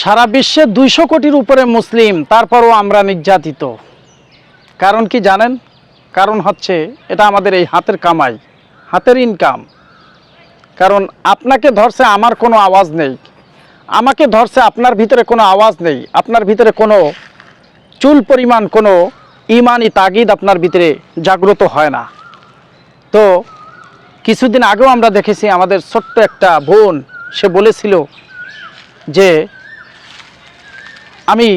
সারা বিশ্বে দুইশো কোটির উপরে মুসলিম, তারপরও আমরা নির্যাতিত। কারণ কি জানেন? কারণ হচ্ছে এটা আমাদের এই হাতের কামাই, হাতের ইনকাম কারণ আপনাকে ধরছে আমার কোনো আওয়াজ নেই, আমাকে ধরছে আপনার ভিতরে কোনো আওয়াজ নেই, আপনার ভিতরে কোনো চুল পরিমাণ, কোনো ইমানি তাগিদ আপনার ভিতরে জাগ্রত হয় না। তো কিছুদিন আগেও আমরা দেখেছি আমাদের ছোট্ট একটা বোন, সে বলেছিল যে আমি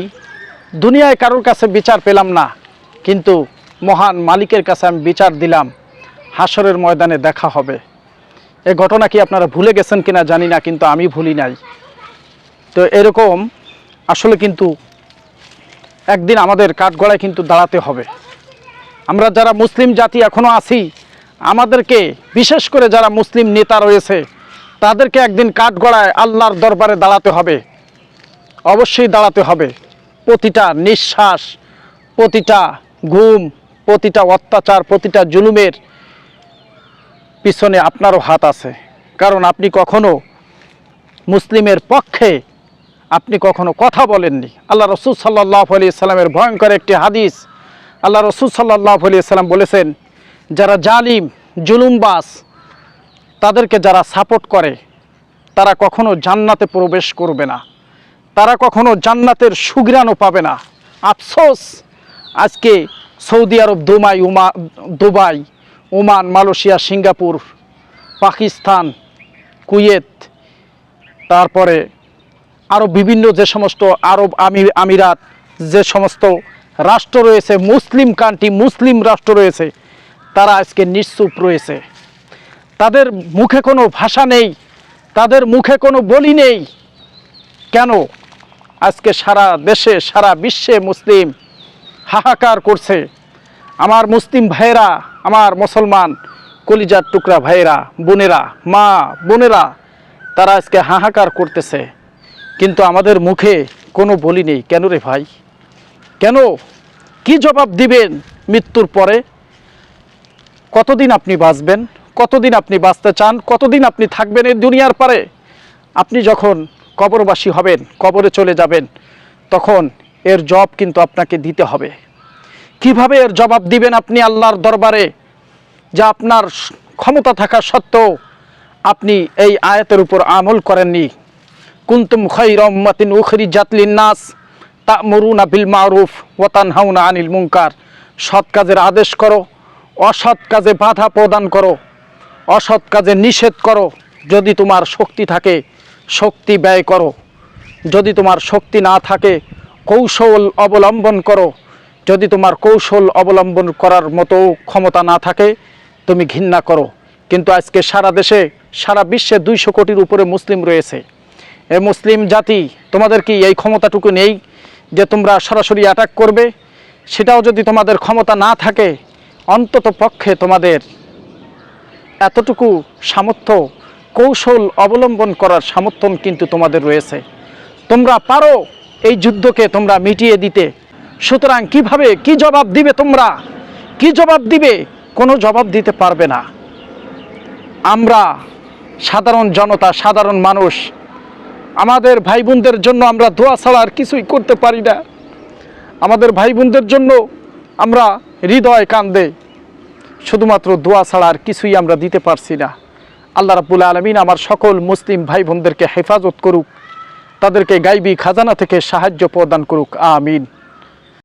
দুনিয়ায় কারোর কাছে বিচার পেলাম না, কিন্তু মহান মালিকের কাছে আমি বিচার দিলাম হাসরের ময়দানে দেখা হবে। এ ঘটনা কি আপনারা ভুলে গেছেন কিনা জানি না, কিন্তু আমি ভুলি নাই। তো এরকম আসলে কিন্তু একদিন আমাদের কাঠগড়ায় কিন্তু দাঁড়াতে হবে। আমরা যারা মুসলিম জাতি এখনও আছি, আমাদেরকে বিশেষ করে যারা মুসলিম নেতা রয়েছে, তাদেরকে একদিন কাঠগড়ায় আল্লাহর দরবারে দাঁড়াতে হবে। অবশ্যই দাঁড়াতে হবে। প্রতিটা নিঃশ্বাস, প্রতিটা ঘুম, প্রতিটা অত্যাচার, প্রতিটা জুলুমের পিছনে আপনারও হাত আছে। কারণ আপনি কখনো মুসলিমের পক্ষে আপনি কখনো কথা বলেননি। আল্লাহ রসুল সাল্লাহ আলি সাল্লামের ভয়ঙ্কর একটি হাদিস আল্লাহ রসুল সাল্লাহ আলি সাল্লাম বলেছেন, যারা জালিম জুলুমবাস তাদেরকে যারা সাপোর্ট করে, তারা কখনো জান্নাতে প্রবেশ করবে না। তারা কখনো জান্নাতের সুগ্রাণও পাবে না। আফসোস, আজকে সৌদি আরব দুমাই Uma, Dubai, Oman, Malaysia, Singapore, Pakistan, Kuwait, তারপরে আরও বিভিন্ন যে সমস্ত আরব আমি, আমিরাত, যে সমস্ত রাষ্ট্র রয়েছে, মুসলিম কান্ট্রি, মুসলিম রাষ্ট্র রয়েছে, তারা আজকে নিশ্চুপ রয়েছে। তাদের মুখে কোনো ভাষা নেই, তাদের মুখে কোনো বলি নেই। কেন? আজকে সারা দেশে, সারা বিশ্বে মুসলিম হাহাকার করছে। আমার মুসলিম ভাইয়েরা, আমার মুসলমান কলিজার টুকরা ভাইয়েরা, বোনেরা, মা বোনেরা, তারা আজকে হাহাকার করতেছে। কিন্তু আমাদের মুখে কোনো বলি নেই, কেন রে ভাই? কেন? কি জবাব দিবেন মৃত্যুর পরে? কতদিন আপনি বাঁচবেন? কতদিন আপনি বাঁচতে চান? কতদিন আপনি থাকবেন এই দুনিয়ার পারে? আপনি যখন কবরবাসী হবেন, কবরে চলে যাবেন, তখন এর জব কিন্তু আপনাকে দিতে হবে। কীভাবে এর জবাব দিবেন আপনি আল্লাহর দরবারে? যা আপনার ক্ষমতা থাকা সত্ত্বেও আপনি এই আয়াতের উপর আমল করেননি। কুন্তুম খৈর উম্মাতিন উখরি জাতলিন নাস তা মরুনা বিল মারুফ ওয়াতান হাউনা আনিল মুঙ্কার সৎ কাজের আদেশ করো, অসৎ কাজে বাধা প্রদান করো, অসৎ কাজে নিষেধ করো। যদি তোমার শক্তি থাকে শক্তি ব্যয় করো। যদি তোমার শক্তি না থাকে, কৌশল অবলম্বন করো। যদি তোমার কৌশল অবলম্বন করার মতো ক্ষমতা না থাকে, তুমি ঘৃণা করো। কিন্তু আজকে সারা দেশে, সারা বিশ্বে দুইশো কোটির উপরে মুসলিম রয়েছে। এ মুসলিম জাতি, তোমাদের কি এই ক্ষমতাটুকু নেই যে তোমরা সরাসরি অ্যাটাক করবে? সেটাও যদি তোমাদের ক্ষমতা না থাকে, অন্তত পক্ষে তোমাদের এতটুকু সামর্থ্য কৌশল অবলম্বন করার সামর্থ্য কিন্তু তোমাদের রয়েছে। তোমরা পারো এই যুদ্ধকে তোমরা মিটিয়ে দিতে। সুতরাং কীভাবে কি জবাব দিবে তোমরা? কি জবাব দিবে? কোনো জবাব দিতে পারবে না। আমরা সাধারণ জনতা, সাধারণ মানুষ, আমাদের ভাই বোনদের জন্য আমরা দোয়া ছাড়া আর কিছুই করতে পারি না। আমাদের ভাই বোনদের জন্য আমরা হৃদয় কান্দে। শুধুমাত্র দোয়া ছাড়া আর কিছুই আমরা দিতে পারছি না। আল্লাহ রাবুল আলমিন আমার সকল মুসলিম ভাই বোনদেরকে হেফাজত করুক, তাদেরকে গাইবি খাজানা থেকে সাহায্য প্রদান করুক, আমিন।